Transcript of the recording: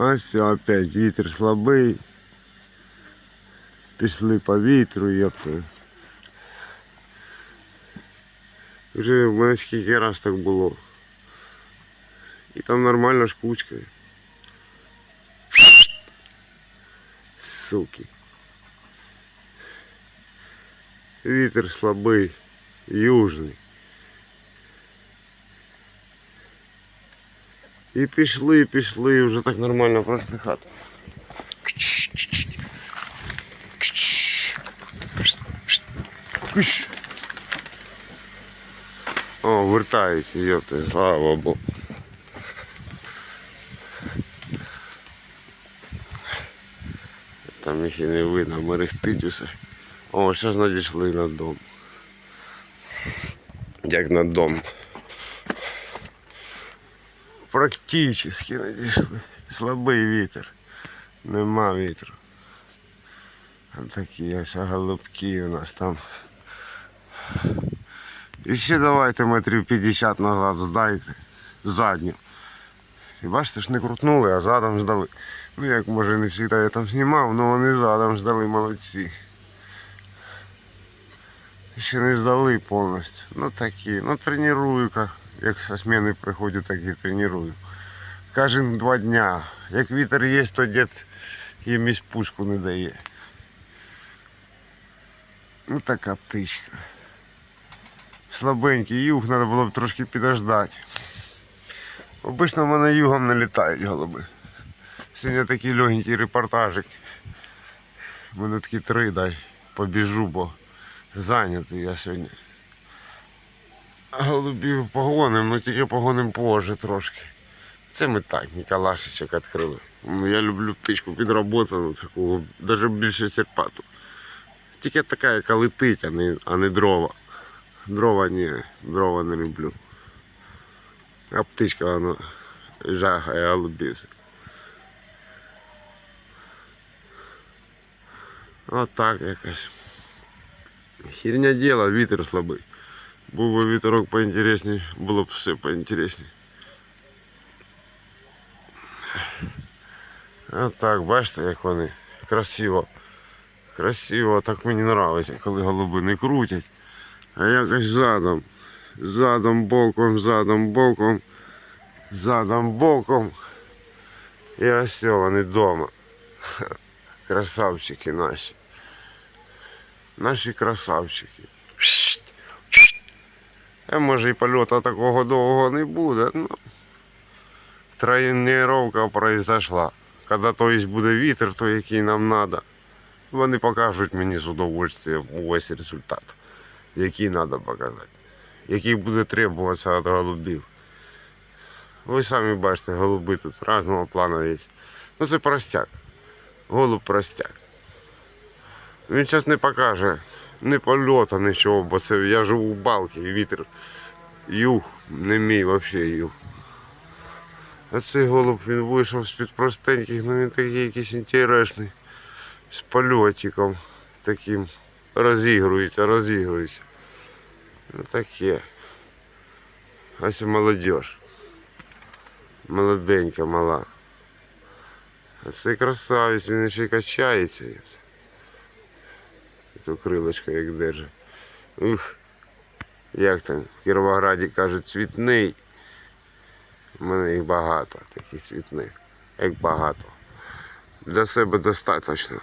Ось все, опять вітер слабий. Пішли по вітру, йопта. Вже в мене скільки раз так було. І там нормально ж кучка. Суки. Вітер слабий, южний. І пішли, пішли, і вже так нормально пройшли хату. О, вертається, йопта, слава Богу. Там їх і не видно, мерехтить усе. О, зараз надійшли на дом. Як на дом. Практично надійшли. Слабий вітер. Нема вітру. Такі ось голубки у нас там. І ще давайте метрів 50 назад здайте задню. І бачите, ж не крутнули, а задом здали. Ну як може не завжди я там знімав, але вони задом здали молодці. Ще не здали повністю. Ну такі. Ну треную, як, со зміни приходжу, так і треную. Кожен два дня. Як вітер є, то дід їм і спуску не дає. Ну така птичка. Слабенький юг, треба було б трошки підождати. Обично в мене югом не літають голуби. Сьогодні такий легенький репортажик. Минутки три дай побіжу, бо зайнятий я сьогодні. Голубів погоним, ну тільки погоним позже трошки. Це ми так, Ніколашичок відкрили. Ну, Я люблю птичку підроботану, таку, навіть більше серпату. Тільки така, яка летить, а не, а не дрова. Дрова ні, дрова не люблю. А птичка вона жахає голубів. Отак якось. Херня діла, вітер слабий. Був би вітерок поінтересніше, було б все поінтересніше. Отак, бачите, як вони красиво. Красиво, так мені подобається, коли голуби не крутять, а якось задом. Задом, боком, задом, боком, задом, боком. І ось вони вдома. Красавчики наші. Наші красавчики. А може і польоту такого довгого не буде. Ну, тренування произошла. Коли то буде вітер, то який нам треба. Вони покажуть мені з удовольствием увесь результат, який треба показати, який буде требуватися від голубів. Ви самі бачите, голуби тут різного плану є. Ну це простяк. Голуб простяк. Він зараз не покаже ні польоту, нічого, бо це я живу в балки, вітер. Юг, не мій взагалі юг. А цей голуб він вийшов з-під простеньких, ну він такий якийсь інтересний. З польотиком таким розігрується, розігрується. Ну таке. Ось молодіж. Молоденька, мала. А цей красавець, він ще й качається. То крилочка як держить. Ух. Як там в Кіровограді кажуть, цвітний. У мене їх багато, таких цвітних. Як багато. Для себе достатньо.